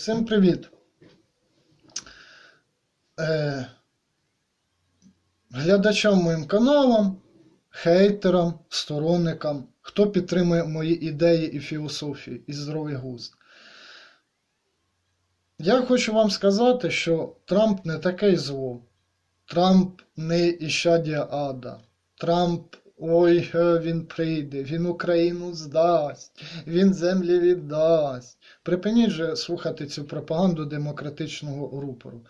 Всім привіт. Е, глядачам моїм каналам, хейтерам, сторонникам, хто підтримує мої ідеї і філософії і здоровий глузд. Я хочу вам сказати, що Трамп не таке зло. Трамп не іщадія ада. Трамп, ой, е, він прийде, він Україну здасть, він землі віддасть. Припиніть же слухати цю пропаганду демократичного рупору.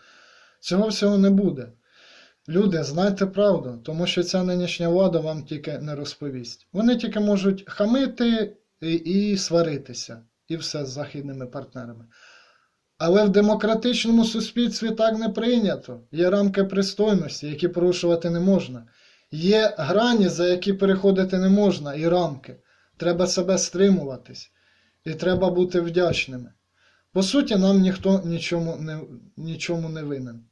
Цього всього не буде. Люди, знайте правду, тому що ця нинішня влада вам тільки не розповість. Вони тільки можуть хамити і, і сваритися, і все з західними партнерами. Але в демократичному суспільстві так не прийнято. Є рамки пристойності, які порушувати не можна. Є грані, за які переходити не можна, і рамки. Треба себе стримуватись. І треба бути вдячними. По суті, нам ніхто нічому не, нічому не винен.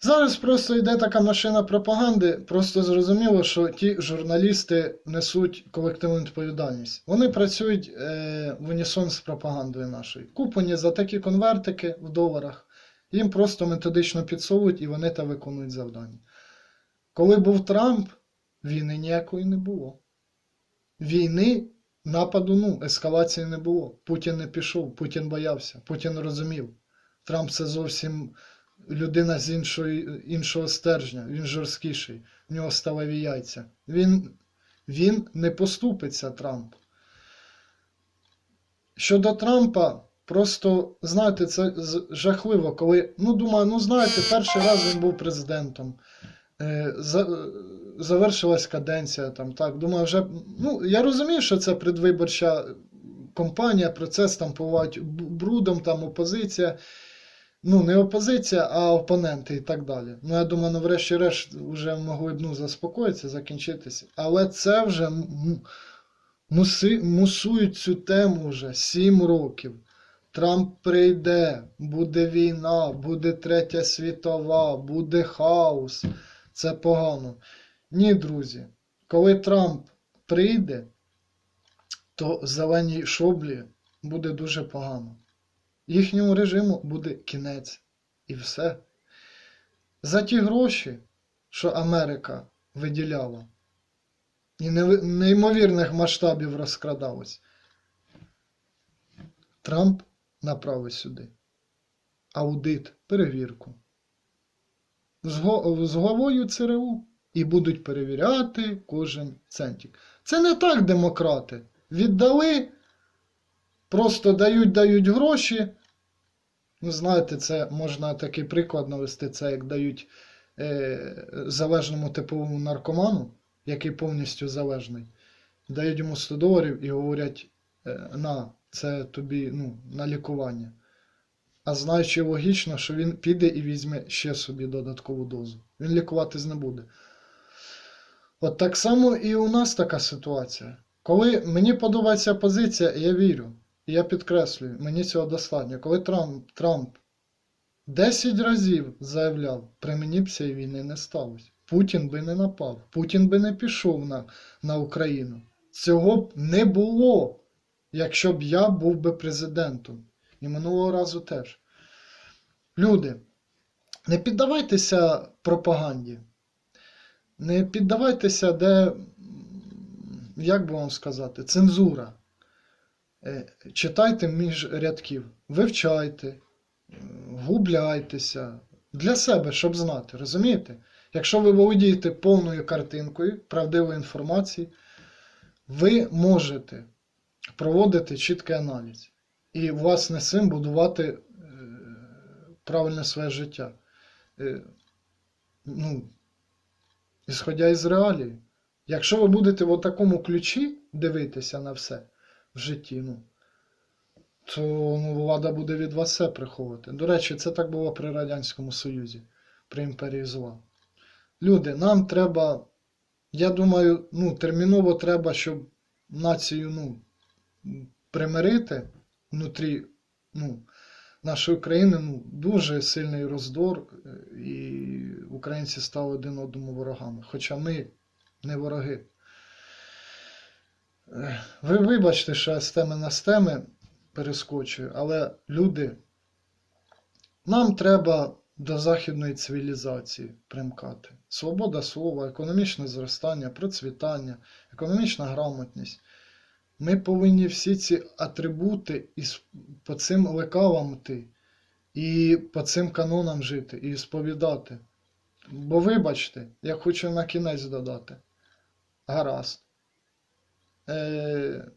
Зараз просто йде така машина пропаганди, просто зрозуміло, що ті журналісти несуть колективну відповідальність. Вони працюють е, в унісон з пропагандою нашою. Куплені за такі конвертики в доларах, їм просто методично підсовують і вони та виконують завдання. Коли був Трамп, війни ніякої не було. Війни, нападу, ну, ескалації не було. Путін не пішов, Путін боявся, Путін розумів. Трамп це зовсім людина з іншої, іншого стержня, він жорсткіший, в нього ставові яйця. Він, він не поступиться Трамп. Щодо Трампа, просто, знаєте, це жахливо, коли, ну, думаю, ну, знаєте, перший раз він був президентом. Е, за, завершилась каденція там, так. Думаю, вже, ну, я розумію, що це предвиборча компанія, процес там повають брудом, там опозиція. Ну, не опозиція, а опоненти і так далі. Ну, я думаю, ну, врешті-решт вже могли б ну, заспокоїтися, закінчитися. Але це вже м- муси, мусують цю тему вже 7 років. Трамп прийде, буде війна, буде третя світова, буде хаос. Це погано. Ні, друзі, коли Трамп прийде, то зеленій шоблі буде дуже погано. Їхньому режиму буде кінець. І все. За ті гроші, що Америка виділяла, і неймовірних масштабів розкрадалось, Трамп направить сюди аудит, перевірку. З головою ЦРУ і будуть перевіряти кожен центик. Це не так демократи. Віддали, просто дають, дають гроші. Ну, знаєте, це можна такий приклад навести, це як дають е, залежному типовому наркоману, який повністю залежний. Дають йому 100 доларів і говорять: на, це тобі ну, на лікування. А знаючи логічно, що він піде і візьме ще собі додаткову дозу. Він лікуватись не буде. От так само і у нас така ситуація. Коли мені подобається позиція, я вірю. І я підкреслюю, мені цього достатньо. Коли Трамп, Трамп 10 разів заявляв, при мені б цієї війни не сталося. Путін би не напав, Путін би не пішов на, на Україну. Цього б не було, якщо б я був би президентом. І минулого разу теж. Люди, не піддавайтеся пропаганді. Не піддавайтеся, де, як би вам сказати, цензура. Е, Читайте між рядків, вивчайте, губляйтеся для себе, щоб знати, розумієте? Якщо ви володієте повною картинкою правдивої інформації, ви можете проводити чіткий аналіз і власне цим будувати е, правильне своє життя. Е, ну, ісходя із реалії. Якщо ви будете в такому ключі дивитися на все в житті, ну, то ну, влада буде від вас все приховувати. До речі, це так було при Радянському Союзі, при імперії зла. Люди, нам треба, я думаю, ну, терміново треба, щоб націю ну, примирити внутрі ну, нашої країни ну, дуже сильний роздор, е, і українці стали один одному ворогами. Хоча ми не вороги. Е, Ви вибачте, що я з теми на з теми перескочую, але люди, нам треба до західної цивілізації примкати. Свобода слова, економічне зростання, процвітання, економічна грамотність. Ми повинні всі ці атрибути із, по цим лекалам йти, і по цим канонам жити, і сповідати. Бо вибачте, я хочу на кінець додати. Гаразд. Е,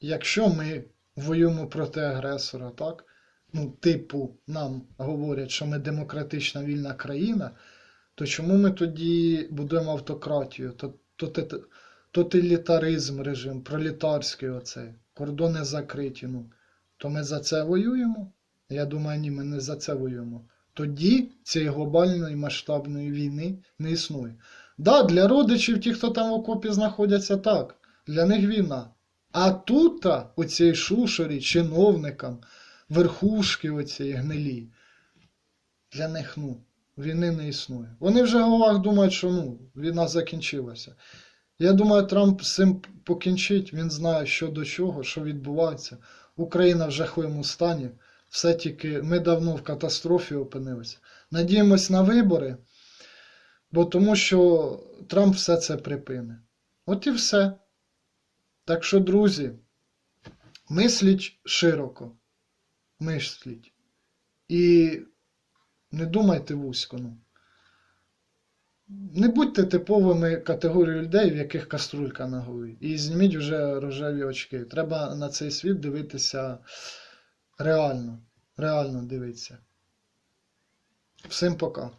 якщо ми воюємо проти агресора, так? Ну, типу, нам говорять, що ми демократична вільна країна, то чому ми тоді будуємо автократію? То, то, то, тоталітаризм режим, пролітарський оцей, кордони закриті. Ну, то ми за це воюємо? Я думаю, ні, ми не за це воюємо. Тоді цієї глобальної масштабної війни не існує. Да, для родичів, ті, хто там в окопі знаходяться, так, для них війна. А тут, у цій шушері, чиновникам, верхушки оцієї гнилі, для них ну, війни не існує. Вони вже в головах думають, що ну, війна закінчилася. Я думаю, Трамп з цим покінчить, він знає, що до чого, що відбувається. Україна в жахливому стані. Все тільки ми давно в катастрофі опинилися. Надіємось на вибори, бо тому що Трамп все це припине. От і все. Так що, друзі, мисліть широко. Мисліть. І не думайте вузько. Ну. Не будьте типовими категорією людей, в яких каструлька на голові. І зніміть вже рожеві очки. Треба на цей світ дивитися реально. Реально дивитися. Всім пока.